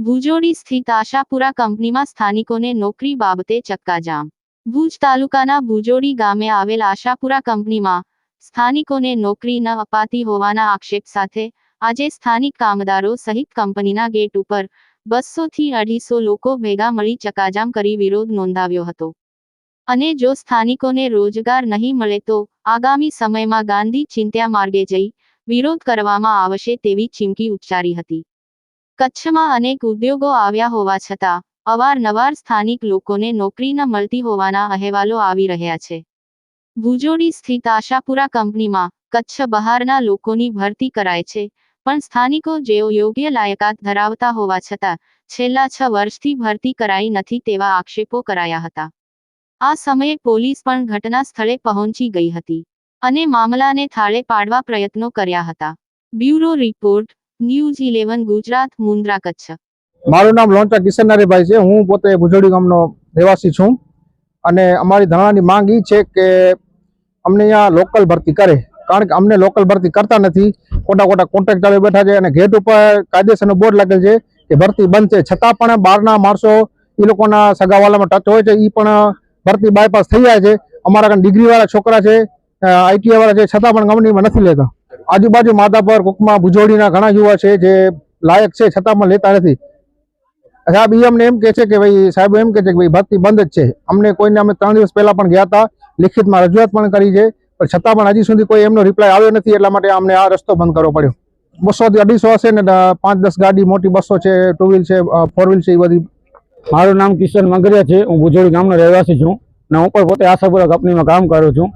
ભુજોડી સ્થિત આશાપુરા કંપનીમાં સ્થાનિકોને નોકરી બાબતે ચક્કાજામ. ભુજ તાલુકાના ભુજોડી ગામે આવેલ આશાપુરા કંપનીમાં સ્થાનિકોને નોકરી ન અપાતી હોવાના આક્ષેપ સાથે આજે સ્થાનિક કામદારો સહિત કંપનીના ગેટ ઉપર બસો થી અઢીસો લોકો ભેગા મળી ચક્કાજામ કરી વિરોધ નોંધાવ્યો હતો. અને જો સ્થાનિકોને રોજગાર નહીં મળે તો આગામી સમયમાં ગાંધી ચિંત્યા માર્ગે જઈ વિરોધ કરવામાં આવશે તેવી ચીમકી ઉચ્ચારી હતી. કચ્છમાં અનેક ઉદ્યોગો આવ્યા હોવા છતાં, અવારનવાર સ્થાનિક લોકોને નોકરી ન મળતી હોવાના અહેવાલો આવી રહ્યા છે. ભુજોડી સ્થિત આશાપુરા કંપનીમાં કચ્છ બહારના લોકોની ભરતી કરાય છે, પણ સ્થાનિકો જેઓ યોગ્ય લાયકાત ધરાવતા હોવા છતાં, છેલ્લા છ વર્ષથી ભરતી કરાઈ નથી તેવા આક્ષેપો કરાયા હતા. આ સમયે પોલીસ પણ ઘટના સ્થળે પહોંચી ગઈ હતી અને મામલાને થાળે પાડવા પ્રયત્નો કર્યા હતા. Bureau report news eleven Gujarat Mundra Kutch. મારું નામ લોંચા કિશન છે. હું પોતે ભુજોડી ગામનો રહેવાસી છું. અને અમારી ધરણાની માંગ એ છે કે અમને અહીંયા લોકલ ભરતી કરે. કારણ કે અમને લોકલ ભરતી કરતા નથી. ખોટા ખોટા કોન્ટ્રાક્ટ ચાલુ બેઠા છે અને ગેટ ઉપર કાયદેસરનો બોર્ડ લાગેલ છે કે ભરતી બંધ છે. છતાં પણ બહારના માણસો એ લોકોના સગાવાલામાં ટચ હોય છે. એ પણ ભરતી બાયપાસ થઈ જાય છે. અમારા ડિગ્રીવાળા છોકરા છે આઈટીઆઈ વાળા છે. છતાં પણ કંપનીમાં નથી લેતા. આજુબાજુ માધાપર કુકમાં ભુજોડીના ઘણા યુવા છે જે લાયક છે, છતાં પણ લેતા નથી. સાહેબ ઈ અમને એમ કે છે કે ભાઈ, સાહેબ એમ કે છે કે ભાઈ, ભરતી બંધ જ છે. અમને કોઈને, અમે ત્રણ દિવસ પહેલા પણ ગયા હતા લિખિતમાં રજૂઆત પણ કરી છે, પણ છતાં પણ હજી સુધી કોઈ એમનો રિપ્લાય આવ્યો નથી, એટલા માટે અમને આ રસ્તો બંધ કરવો પડ્યો. બસો થી અઢીસો હશે ને પાંચ, દસ ગાડી, મોટી બસો છે ટુ વ્હીલ છે ફોર વ્હીલ છે એ બધી. મારું નામ કિશન મંગરિયા છે. હું ભુજોડી ગામનો રહેવાસી છું. અને હું પણ પોતે આશાપુરા કંપનીમાં કામ કરું છું.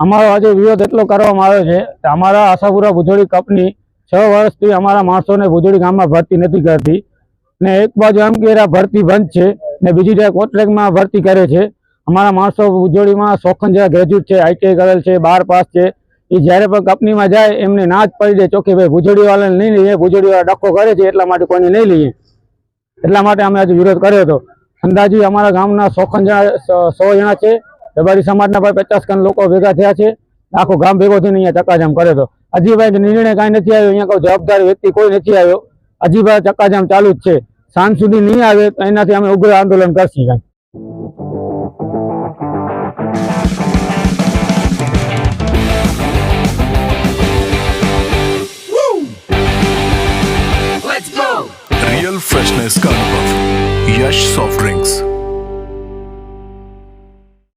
અમારો આજે વિરોધ એટલો કરવામાં આવ્યો છે કે અમારા આશાપુરા ભુજોડી કંપની છ વર્ષથી અમારા માણસોને ભુજોડી ગામમાં ભરતી નથી કરતી. ને એક બાજુ એમ કે ભરતી બંધ છે ને બીજી જગ્યાએ કોન્ટ્રાક્ટમાં ભરતી કરે છે. અમારા માણસો ભુજોડીમાં શોખન જેવા ગ્રેજ્યુએટ છે આઈટીઆઈ કરેલ છે, બાર પાસ છે. એ જ્યારે પણ કંપનીમાં જાય એમને ના જ પડી જાય ચોખ્ખી ભાઈ ભૂજોડીવાળાને નહીં લઈએ, ભુજોડીવાળા ડખો કરે છે એટલા માટે કોઈને નહીં લઈએ. એટલા માટે અમે આજે વિરોધ કર્યો હતો. અંદાજી અમારા ગામના સોખન જણા સો જણા છે. રબારી સમાજના ભાઈ પચાસ ખન લોકો ભેગા થયા છે આખું ગામ ભેગો થઈને અહીંયા ચક્કાજામ કર્યો હતો હજીભાઈ નિર્ણય કાંઈ નથી આવ્યો અહીંયા કોઈ જવાબદાર વ્યક્તિ કોઈ નથી આવ્યો હજીભાઈ ચક્કાજામ ચાલુ જ છે સાંજ સુધી નહીં આવે તો એનાથી અમે ઉગ્ર આંદોલન કરશું કાંઈ रियल फ्रेशनेस का अनुभव यश सॉफ्ट ड्रिंक्स